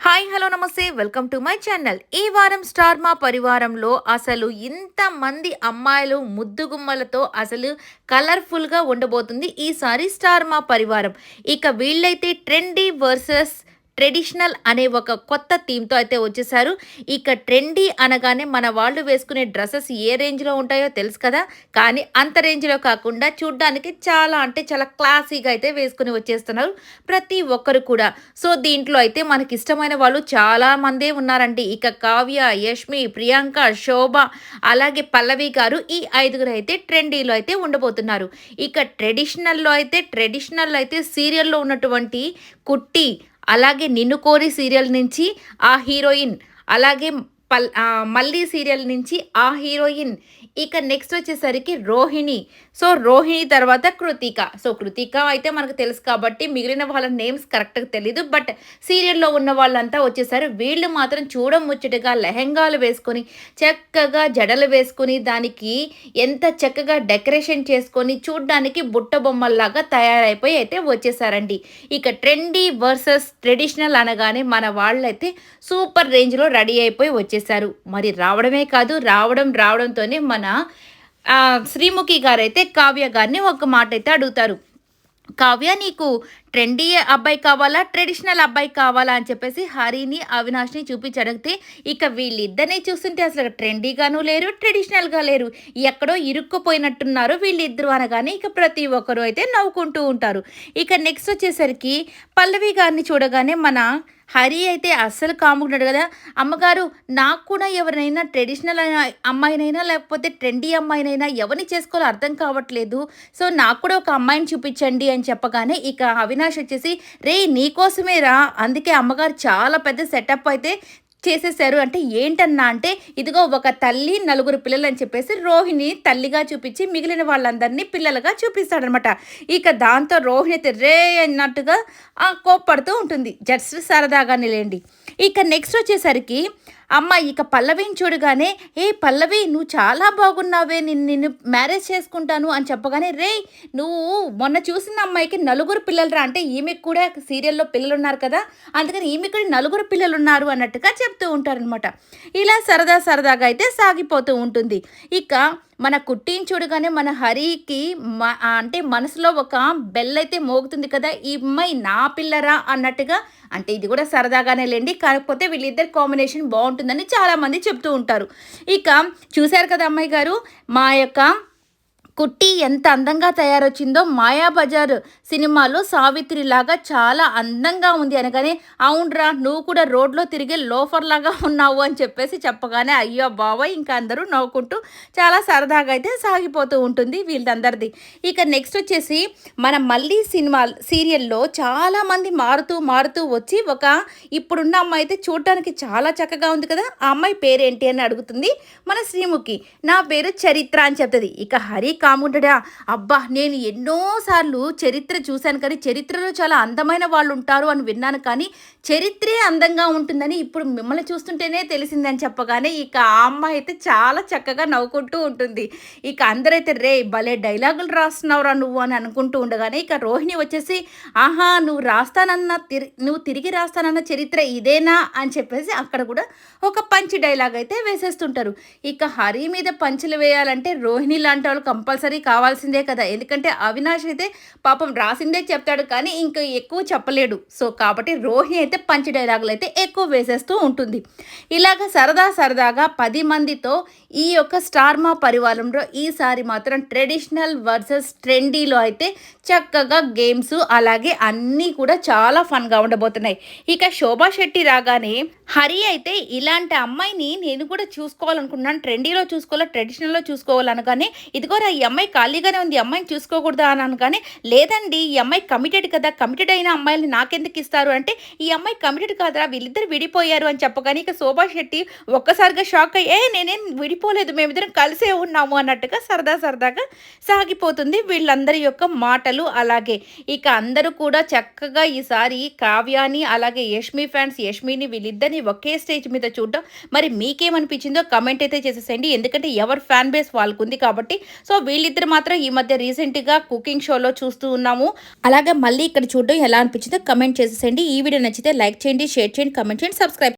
Hi hello నమస్తే. Welcome to my channel. ఈ వారం స్టార్ మా పరివారంలో అసలు ఇంతమంది అమ్మాయిలు ముద్దుగుమ్మలతో అసలు కలర్ఫుల్గా ఉండబోతుంది ఈసారి స్టార్ మా పరివారం. ఇక వీళ్ళైతే ట్రెండీ వర్సెస్ ట్రెడిషనల్ అనే ఒక కొత్త థీమ్తో అయితే వచ్చేసారు ఇక ట్రెండీ అనగానే మన వాళ్ళు వేసుకునే డ్రెస్సెస్ ఏ రేంజ్లో ఉంటాయో తెలుసు కదా. కానీ అంత రేంజ్లో కాకుండా చూడ్డానికి చాలా అంటే చాలా క్లాసీగా అయితే వేసుకుని వచ్చేస్తున్నారు ప్రతి ఒక్కరు కూడా. సో దీంట్లో అయితే మనకి ఇష్టమైన వాళ్ళు చాలా మందే ఉన్నారండి. ఇక కావ్య యష్మి ప్రియాంక శోభ అలాగే పల్లవి గారు ఈ ఐదుగురు అయితే ట్రెండీలో అయితే ఉండబోతున్నారు. ఇక ట్రెడిషనల్లో అయితే ట్రెడిషనల్ అయితే సీరియల్లో ఉన్నటువంటి కుట్టి అలాగే నిన్ను కోరి సీరియల్ నుంచి ఆ హీరోయిన్ అలాగే పల్ మళ్ళీ సీరియల్ నుంచి ఆ హీరోయిన్. ఇక నెక్స్ట్ వచ్చేసరికి రోహిణి. సో రోహిణి తర్వాత కృతిక. సో కృతిక అయితే మనకు తెలుసు కాబట్టి మిగిలిన వాళ్ళ నేమ్స్ కరెక్ట్గా తెలీదు. బట్ సీరియల్లో ఉన్న వాళ్ళంతా వచ్చేసారు వీళ్ళు మాత్రం చూడముచ్చటగా లెహెంగాలు వేసుకొని చక్కగా జడలు వేసుకొని దానికి ఎంత చక్కగా డెకరేషన్ చేసుకొని చూడ్డానికి బుట్ట బొమ్మల్లాగా తయారైపోయి అయితే వచ్చేసారండి. ఇక ట్రెండీ వర్సెస్ ట్రెడిషనల్ అనగానే మన వాళ్ళైతే సూపర్ రేంజ్లో రెడీ అయిపోయి వచ్చేసారు. మరి రావడమే కాదు రావడం రావడంతోనే మన శ్రీముఖి గారైతే కావ్య గారిని ఒక మాట అయితే అడుగుతారు. కావ్య నీకు ట్రెండీ అబ్బాయి కావాలా ట్రెడిషనల్ అబ్బాయి కావాలా అని చెప్పేసి హరిని అవినాష్ని చూపించడిగితే ఇక వీళ్ళిద్దరిని చూస్తుంటే అసలు ట్రెండీగాను లేరు ట్రెడిషనల్గా లేరు. ఎక్కడో ఇరుక్కుపోయినట్టున్నారు వీళ్ళిద్దరు అనగానే ఇక ప్రతి ఒక్కరూ అయితే నవ్వుకుంటూ ఉంటారు. ఇక నెక్స్ట్ వచ్చేసరికి పల్లవి గారిని చూడగానే మన హరి అయితే అస్సలు కాముకున్నాడు కదా. అమ్మగారు నాకు కూడా ఎవరినైనా ట్రెడిషనల్ అమ్మాయినైనా లేకపోతే ట్రెండీ అమ్మాయినైనా ఎవరిని చేసుకోవాలో అర్థం కావట్లేదు. సో నాకు కూడా ఒక అమ్మాయిని చూపించండి అని చెప్పగానే ఇక అవినాష్ వచ్చేసి రే నీకోసమే రా అందుకే అమ్మగారు చాలా పెద్ద సెటప్ అయితే చేసేసారు అంటే ఏంటన్నా అంటే ఇదిగో ఒక తల్లి నలుగురు పిల్లలు అని చెప్పేసి రోహిణి తల్లిగా చూపించి మిగిలిన వాళ్ళందరినీ పిల్లలుగా చూపిస్తాడనమాట. ఇక దాంతో రోహిణి అయితే రే అన్నట్టుగా ఆ, కోప్పడుతూ ఉంటుంది. జస్ట్ సరదాగానే లేండి. ఇక నెక్స్ట్ వచ్చేసరికి అమ్మ ఇక పల్లవిని చూడగానే ఏ పల్లవి నువ్వు చాలా బాగున్నావే నిన్ను నిన్ను మ్యారేజ్ చేసుకుంటాను అని చెప్పగానే రే నువ్వు మొన్న చూసిన అమ్మాయికి నలుగురు పిల్లలరా అంటే ఈమెకు కూడా సీరియల్లో పిల్లలు ఉన్నారు కదా అందుకని ఈమె కూడా నలుగురు పిల్లలు ఉన్నారు అన్నట్టుగా చెప్తూ ఉంటారనమాట ఇలా సరదా సరదాగా అయితే సాగిపోతూ ఉంటుంది. ఇక మన కుట్టిని చూడగానే మన హరికి మ అంటే మనసులో ఒక బెల్ అయితే మోగుతుంది కదా ఈ అమ్మాయి నా పిల్లరా అన్నట్టుగా అంటే ఇది కూడా సరదాగానే లేండి. కాకపోతే వీళ్ళిద్దరి కాంబినేషన్ బాగుంటుంది. ఉంటుందని చాలామంది చెప్తూ ఉంటారు. ఇక చూశారు కదా అమ్మాయి గారు మా యొక్క కుట్టి ఎంత అందంగా తయారొచ్చిందో మాయాబజార్ సినిమాలో సావిత్రి లాగా చాలా అందంగా ఉంది అనగానే అవునరా నువ్వు కూడా రోడ్లో తిరిగే లోఫర్ లాగా ఉన్నావు అని చెప్పేసి చెప్పగానే అయ్యో బాబాయ్ ఇంకా అందరూ నవ్వుకుంటూ చాలా సరదాగా అయితే సాగిపోతూ ఉంటుంది వీళ్ళందరిది. ఇక నెక్స్ట్ వచ్చేసి మన మళ్ళీ సినిమా సీరియల్లో చాలామంది మారుతూ మారుతూ వచ్చి ఒక ఇప్పుడున్న అమ్మాయి అయితే చూడటానికి చాలా చక్కగా ఉంది కదా ఆ అమ్మాయి పేరేంటి అని అడుగుతుంది మన శ్రీముఖి. నా పేరు చరిత్ర అని చెప్తుంది. ఇక హరిక కాముండడా అబ్బా నేను ఎన్నోసార్లు చరిత్ర చూశాను కానీ చరిత్రలో చాలా అందమైన వాళ్ళు ఉంటారు అని విన్నాను కానీ చరిత్రే అందంగా ఉంటుందని ఇప్పుడు మిమ్మల్ని చూస్తుంటేనే తెలిసిందని చెప్పగానే ఇక ఆ అమ్మాయి అయితే చాలా చక్కగా నవ్వుకుంటూ ఉంటుంది. ఇక అందరైతే రే భలే డైలాగులు రాస్తున్నావురా నువ్వు అని అనుకుంటూ ఉండగానే ఇక రోహిణి వచ్చేసి ఆహా నువ్వు రాస్తానన్న తిరి నువ్వు తిరిగి రాస్తానన్న చరిత్ర ఇదేనా అని చెప్పేసి అక్కడ కూడా ఒక పంచి డైలాగ్ అయితే వేసేస్తుంటారు. ఇక హరి మీద పంచులు వేయాలంటే రోహిణి లాంటి వాళ్ళు కంపల్సరీ కావాల్సిందే కదా. ఎందుకంటే అవినాష్ అయితే పాపం రాసిందే చెప్తాడు కానీ ఇంకా ఎక్కువ చెప్పలేడు. సో కాబట్టి రోహిణి అయితే పంచ డైలాగులు అయితే ఎక్కువ వేసేస్తూ ఉంటుంది. ఇలాగ సరదా సరదాగా పది మందితో ఈ యొక్క స్టార్ మా పరివారంలో ఈసారి మాత్రం ట్రెడిషనల్ వర్సెస్ ట్రెండీలో అయితే చక్కగా గేమ్స్ అలాగే అన్నీ కూడా చాలా ఫన్గా ఉండబోతున్నాయి. ఇక శోభా శెట్టి రాగానే హరి అయితే ఇలాంటి అమ్మాయిని నేను కూడా చూసుకోవాలనుకున్నాను ట్రెండీలో చూసుకోవాలా ట్రెడిషనల్లో చూసుకోవాలనగానే ఇదిగోరా ఈ అమ్మాయి ఖాళీగానే ఉంది అమ్మాయిని చూసుకోకూడదా అని అనగానే లేదండి ఈ అమ్మాయి కమిటెడ్ కదా కమిటెడ్ అయిన అమ్మాయిని నాకెందుకు ఇస్తారు? అంటే ఈ అమ్మాయి కమిటెడ్ కాదురా వీళ్ళిద్దరు విడిపోయారు అని చెప్పగానే ఇక శోభా శెట్టి ఒక్కసారిగా షాక్ అయ్యి ఏ నేనేం విడిపోలేదు మేమిద్దరం కలిసే ఉన్నాము అన్నట్టుగా సరదా సరదాగా సాగిపోతుంది వీళ్ళందరి యొక్క మాటలు. అలాగే ఇక అందరూ కూడా చక్కగా ఈసారి కావ్యాని అలాగే యష్మి ఫ్యాన్స్ యష్మిని వీళ్ళిద్దరిని ఒకే స్టేజ్ మీద చూడడం. మరి మీకేమనిపించిందో కమెంట్ అయితే చేసేసేయండి. ఎందుకంటే ఎవరి ఫ్యాన్ బేస్ వాళ్ళకు ఉంది కాబట్టి. సో వీళ్ళిద్దరు మాత్రం ఈ మధ్య రీసెంట్గా కుకింగ్ షోలో చూస్తూ ఉన్నాము. అలాగే మళ్ళీ ఇక్కడ చూడడం ఎలా అనిపించిందో కమెంట్ చేసేసండి ఈ వీడియో నచ్చితే లైక్ చేయండి షేర్ చేయండి కమెంట్ చేయండి సబ్స్క్రైబ్